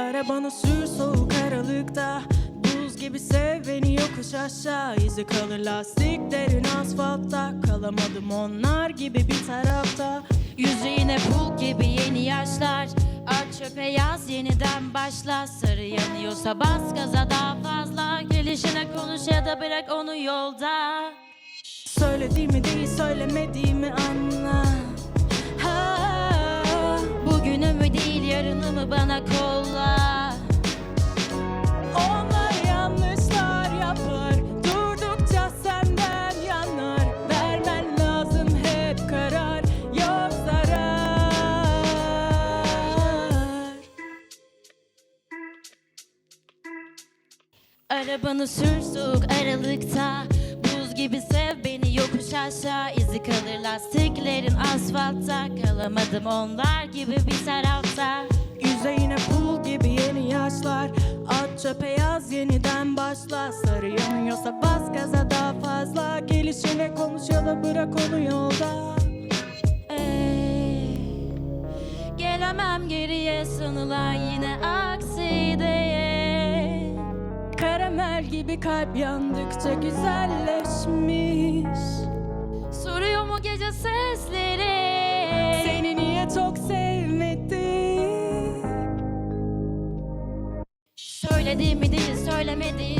Arabanı sür soğuk aralıkta. Buz gibi sev beni yokuş aşağı. İzi kalır lastiklerin asfaltta. Kalamadım onlar gibi bir tarafta. Yüzüğüne pul gibi yeni yaşlar. At çöpe yaz yeniden başla. Sarı yanıyorsa bas gaza daha fazla. Gelişine konuş ya da bırak onu yolda. Söylediğimi değil söylemediğimi anla. Ha. Bugünümü değil yarınımı bana kolla Arabanı sür soğuk aralıkta. Buz gibi sev beni yokuş aşağı. İzi kalır lastiklerin asfaltta. Kalamadım onlar gibi bir tarafta. Yüzeyine pul gibi yeni yaşlar. At çöpe yaz yeniden başla. Sarı yanıyorsa bas gaza daha fazla. Gelişine konuş ya da bırak onu yolda. Ey, Gelemem geriye. Sanılan yine aksi gibi kalp yandıkça güzelleşmiş. Soruyor mu gece sesleri? Seni niye çok sevmedi? Söylediğimi değil söylemediğimi